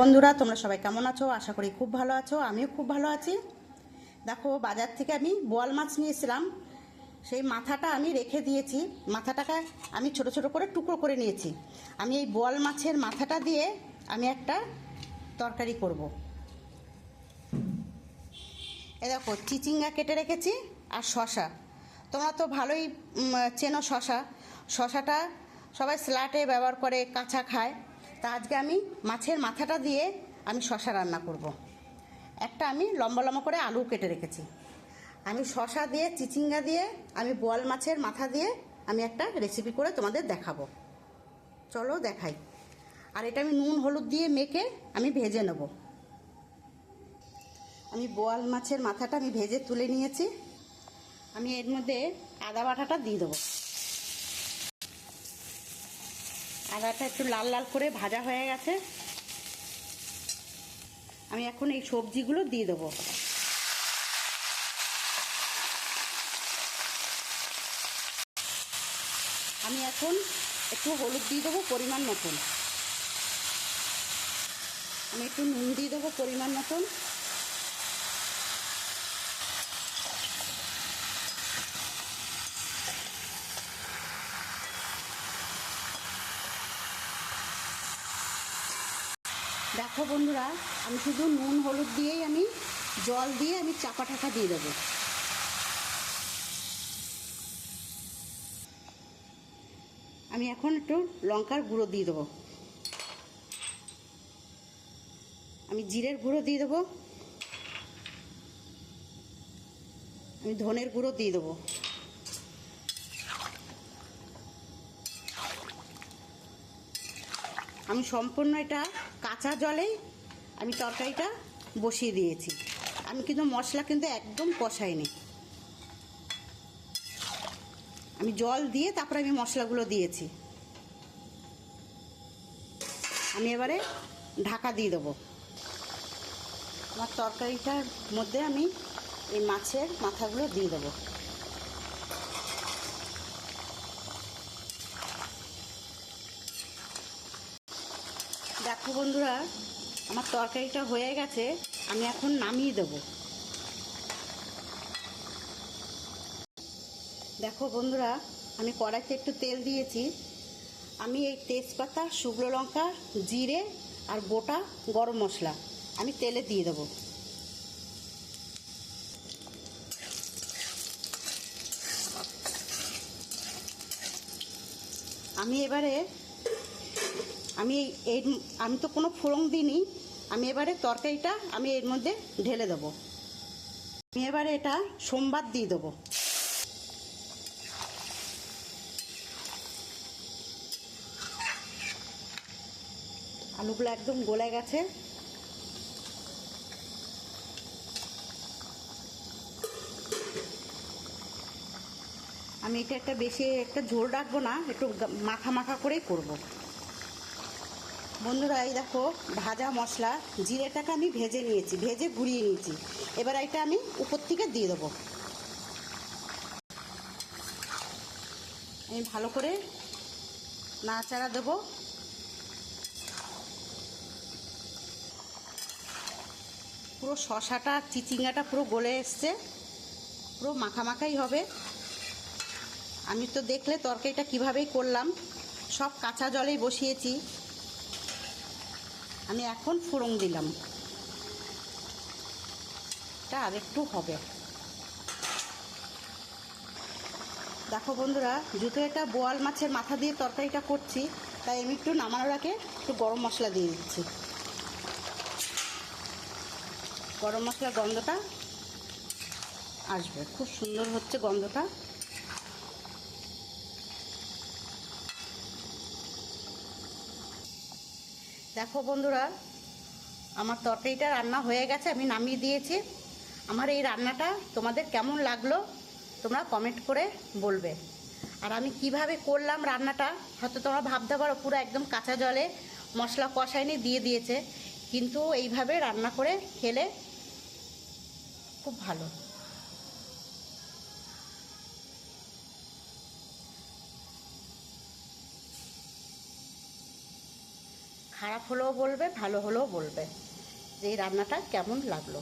বন্ধুরা, তোমরা সবাই কেমন আছো? আশা করি খুব ভালো আছো, আমিও খুব ভালো আছি। দেখো, বাজার থেকে আমি বোয়াল মাছ নিয়েছিলাম সেই মাথাটা আমি রেখে দিয়েছি। মাথাটাকে আমি ছোট ছোট করে টুকরো করে নিয়েছি। আমি এই বোয়াল মাছের মাথাটা দিয়ে আমি একটা তরকারি করব। এ দেখো, চিচিঙ্গা কেটে রেখেছি আর শশা তোমরা তো ভালোই চেনো শশা শশাটা সবাই স্যালাডে ব্যবহার করে, কাঁচা খায়। তা আজকে আমি মাছের মাথাটা দিয়ে আমি শশা রান্না করব। একটা আমি লম্বা লম্বা করে আলু কেটে রেখেছি। আমি শশা দিয়ে, চিচিঙ্গা দিয়ে, আমি বোয়াল মাছের মাথা দিয়ে আমি একটা রেসিপি করে তোমাদের দেখাবো। চলো দেখাই। আর এটা আমি নুন, হলুদ দিয়ে মেখে আমি ভেজে নেব। আমি বোয়াল মাছের মাথাটা আমি ভেজে তুলে নিয়েছি। আমি এর মধ্যে আদা বাটাটা দিয়ে দেবো। আদাটা একটু লাল লাল করে ভাজা হয়ে গেছে। আমি এখন এই সবজিগুলো দিয়ে দেবো। আমি এখন একটু হলুদ দিয়ে দেবো পরিমাণ মতন। আমি একটু নুন দিয়ে দেবো পরিমাণ মতন। দেখো বন্ধুরা, আমি শুধু নুন, হলুদ দিয়েই আমি জল দিয়ে আমি চাপা ঠাকা দিয়ে দেবো। আমি এখন একটু লঙ্কার গুঁড়ো দিয়ে দেবো। আমি জিরের গুঁড়ো দিয়ে দেবো। আমি ধনের গুঁড়ো দিয়ে দেবো। আমি সম্পূর্ণ এটা কাঁচা জলেই আমি তরকারিটা বসিয়ে দিয়েছি। আমি কিন্তু মশলা কিন্তু একদম কষাইনি। আমি জল দিয়ে তারপরে আমি মশলাগুলো দিয়েছি। আমি এবারে ঢাকা দিয়ে দেবো। আমার তরকারিটার মধ্যে আমি এই মাছের মাথাগুলো দিয়ে দেবো। দেখো বন্ধুরা, আমার তরকারিটা হয়ে গেছে, আমি এখন নামিয়ে দেব। দেখো বন্ধুরা, আমি কড়াইতে একটু তেল দিয়েছি। আমি এই তেজপাতা, শুকনো লঙ্কা, জিরে আর গোটা গরম মশলা আমি তেলে দিয়ে দেবো। আমি এবারে আমি এই- আমি তো কোনো ফোড়ন দিইনি, আমি এবারে তরকারিটা আমি এর মধ্যে ঢেলে দেবো। আমি এবারে এটা সোমবার দিয়ে দেবো। আলুগুলো একদম গলে গেছে। আমি এটা একটা বেশি একটা ঝোল রাখব না, একটু মাখা মাখা করেই করব। বন্ধুরা, এই দেখো, ভাজা মশলা, জিরেটাকে আমি ভেজে নিয়েছি, ভেজে গুঁড়িয়ে নিয়েছি। এবার এটা আমি উপর থেকে দিয়ে দেবো। আমি ভালো করে নাড়াচাড়া দেবো। পুরো শশাটা, চিচিঙ্গাটা পুরো গলে এসছে, পুরো মাখা মাখাই হবে। আমি তো দেখলে তরকারিটা কিভাবেই করলাম। সব কাঁচা জলেই বসিয়েছি। আমি এখন ফোড়ন দিলাম। এটা আর একটু হবে। দেখো বন্ধুরা, যেহেতু এটা বোয়াল মাছের মাথা দিয়ে তরকারিটা করছি, তাই আমি একটু নামানোর আগে একটু গরম মশলা দিয়ে দিচ্ছি। গরম মশলার গন্ধটা আসবে। খুব সুন্দর হচ্ছে গন্ধটা। দেখো বন্ধুরা, আমার তরকারিটা রান্না হয়ে গেছে, আমি নামিয়ে দিয়েছি। আমার এই রান্নাটা তোমাদের কেমন লাগল তোমরা কমেন্ট করে বলবে। আর আমি কীভাবে করলাম রান্নাটা, হয়তো তোমরা ভাবতে পারো, পুরো একদম কাঁচা জলে মশলা কষায়নি, দিয়ে দিয়েছে। কিন্তু এইভাবে রান্না করে খেলে খুব ভালো। খারাপ হলেও বলবে ভালো হলেও বলবে। যে এই রান্নাটা কেমন লাগল?